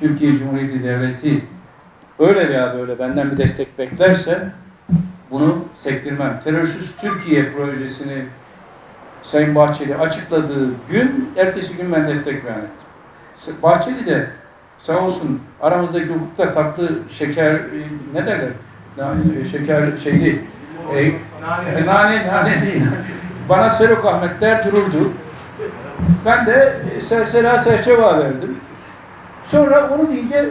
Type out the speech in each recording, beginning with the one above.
Türkiye Cumhuriyeti Devleti öyle veya böyle benden bir destek beklerse bunu sektirmem. Terörsüz Türkiye projesini Sayın Bahçeli açıkladığı gün, ertesi gün ben destek beyan ettim. Bahçeli de sağ olsun aramızdaki hukukta tatlı şeker, e, ne derler? E, Şeker şeyli, e, nane, nane, nane değil. Bana Serok Ahmet der dururdu. Ben de e, sersera serçeva verdim. Sonra onu deyince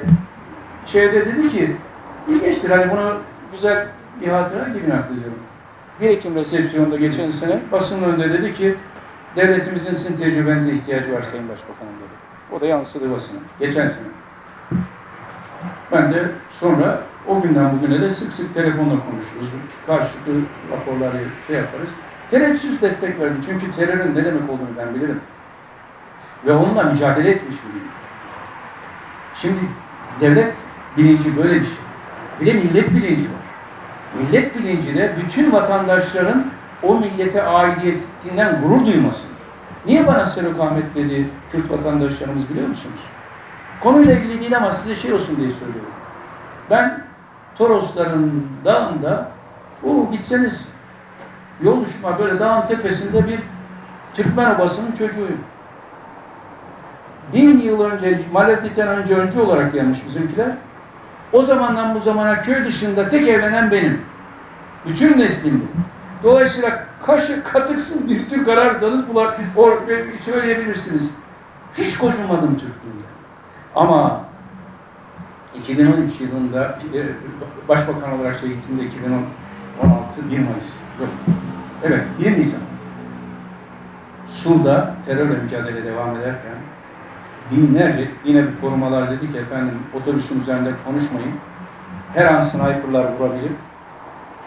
şeyde dedi ki ilginçtir hani bunu güzel bir hatıra gibi nakledeceğim. 1 Ekim resepsiyonunda geçen sene basının önünde dedi ki devletimizin sizin tecrübenize ihtiyacı var Sayın Başbakanım dedi. O da yansıdı basına. Geçen sene. Ben de sonra o günden bugüne de sık sık telefonla konuşuruz. Karşılıklı raporları şey yaparız. Tereddütsüz destek verdim. Çünkü terörün ne demek olduğunu ben bilirim. Ve onunla mücadele etmiş biriyim. Şimdi devlet bilinci böyle bir şey. Bir de millet bilinci var. Millet bilinci de bütün vatandaşların o millete aidiyetinden gurur duymasıdır. Niye bana Serok Ahmet dedi Kürt vatandaşlarımız biliyor musunuz? Konuyla ilgili değil ama size şey olsun diye söylüyorum. Ben Torosların dağında o gitseniz yol düşma böyle dağın tepesinde bir Türkmen obasının çocuğuyum. Yıl önce, Malezik'ten önce önce olarak gelmiş bizimkiler. O zamandan bu zamana köy dışında tek evlenen benim. Bütün neslimdi. Dolayısıyla kaşı katıksız bir Türk ararsanız bunlar or, söyleyebilirsiniz. Hiç gocunmadım Türklüğümden. Ama 2013 yılında e, başbakan olarak şey gittiğimde 2016 1 Mayıs. Yok. Evet 1 Nisan. Sur'da terörle mücadele devam ederken binlerce yine bir korumalar dedi ki efendim otobüsün üzerinde konuşmayın. Her an sniperlar vurabilir.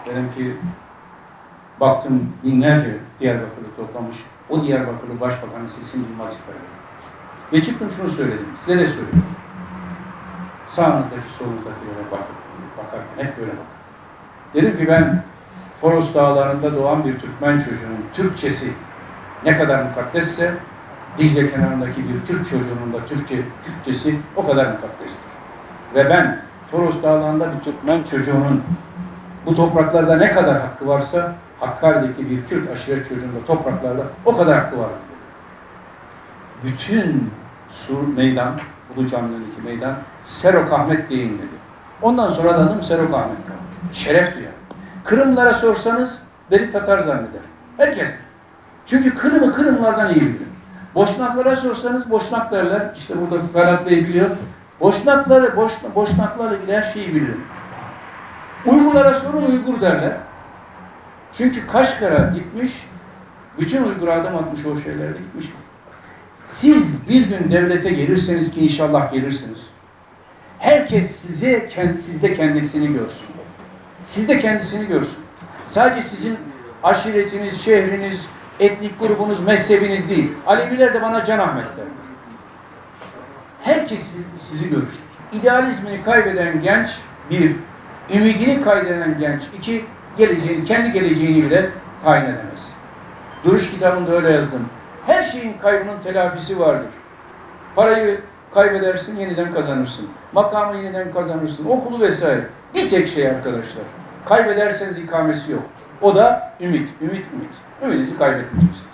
Dedim ki baktım binlerce Diyarbakırlı toplamış. O Diyarbakırlı başbakanın sesini duymak isterim. Ve çıktım şunu söyledim. Size de söyledim. Sağınızdaki solunuzdakilere bakın. Bakarken hep böyle bakın. Dedim ki ben Toros dağlarında doğan bir Türkmen çocuğunun Türkçesi ne kadar mukaddesse Dicle kenarındaki bir Türk çocuğunun da Türkçe, Türkçesi o kadar mukaddestir. Ve ben Toros dağlarında bir Türkmen çocuğunun bu topraklarda ne kadar hakkı varsa Hakkari'deki bir Türk aşiret çocuğunun da topraklarda o kadar hakkı var. Bütün Sur meydan, Ulu Cami'deki meydan Serok Ahmet deyin dedi. Ondan sonra adım Serok Ahmet. Şeref duyar. Kırımlara sorsanız beni Tatar zanneder. Herkes. Çünkü Kırım'ı Kırımlardan iyi bilir. Boşnaklara sorsanız Boşnak derler. İşte burada Ferhat Bey biliyor. Boşnakları, boş, Boşnaklarla ilgili her şeyi bilir. Uygurlara sorun Uygur derler. Çünkü Kaşgar'a gitmiş, bütün Uygur'a adım atmış o şeylere gitmiş. Siz bir gün devlete gelirseniz ki inşallah gelirsiniz. Herkes size, sizde kendisini görsün. Sizde kendisini görsün. Sadece sizin aşiretiniz, şehriniz, etnik grubunuz, mezhebiniz değil. Aleviler de bana Can Ahmet der. Herkes siz- sizi görecek. İdealizmini kaybeden genç bir, ümidini kaybeden genç iki, geleceğini, kendi geleceğini bile tayin edemez. Duruş kitabında öyle yazdım. Her şeyin kaybının telafisi vardır. Parayı kaybedersin, yeniden kazanırsın. Makamı yeniden kazanırsın. Okulu vesaire. Bir tek şey arkadaşlar. Kaybederseniz ikamesi yok. O da ümit, ümit, ümit. Ümidinizi kaybetmeyeceksiniz.